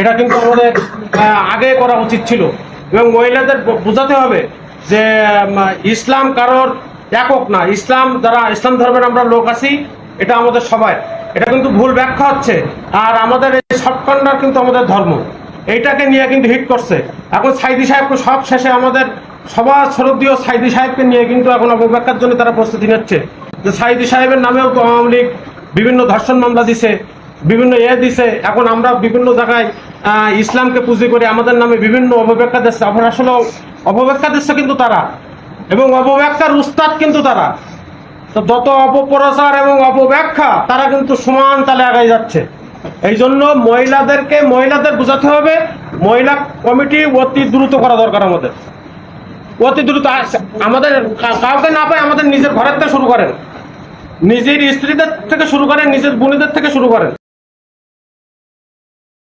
এটা কিন্তু আমাদের আগে করা উচিত ছিল। এবং মহিলাদের বোঝাতে হবে যে ইসলাম কারোর একক না। ইসলাম যারা, ইসলাম ধর্মের আমরা লোক আছি, এটা আমাদের সবাই। এটা কিন্তু ভুল ব্যাখ্যা হচ্ছে। আর আমাদের এই সবকন্ডার কিন্তু আমাদের ধর্ম। এইটাকে নিয়ে কিন্তু হিট করছে। এখন সাইদি সাহেবকে সব শেষে আমাদের সবার শরদীয় সাইদি সাহেবকে নিয়ে কিন্তু এখন অপব্যাখ্যার জন্য তারা প্রস্তুতি নিচ্ছে। যে সাইদি সাহেবের নামেও আওয়ামী লীগ বিভিন্ন ধর্ষণ মামলা দিছে। বিভিন্ন এ দিছে, এখন আমরা বিভিন্ন জায়গায় ইসলামকে পুঁজি করে আমাদের নামে বিভিন্ন অপব্যাখ্যা দিচ্ছে। আবার আসলে অপব্যাখ্যা দিচ্ছে কিন্তু তারা। এবং অপব্যাখ্যার উস্তাদ কিন্তু তারা। তো যত অপপ্রচার এবং অপব্যাখ্যা, তারা কিন্তু সমান তালে আগায় যাচ্ছে। এই জন্য মহিলাদেরকে মহিলাদের বোঝাতে হবে, মহিলা কমিটি অতি দ্রুত করা দরকার আমাদের। অতি দ্রুত আমাদের কাউকে না পায় আমাদের নিজের ঘরের থেকে শুরু করেন। নিজের স্ত্রীদের থেকে শুরু করেন, নিজের বোনেদের থেকে শুরু করেন।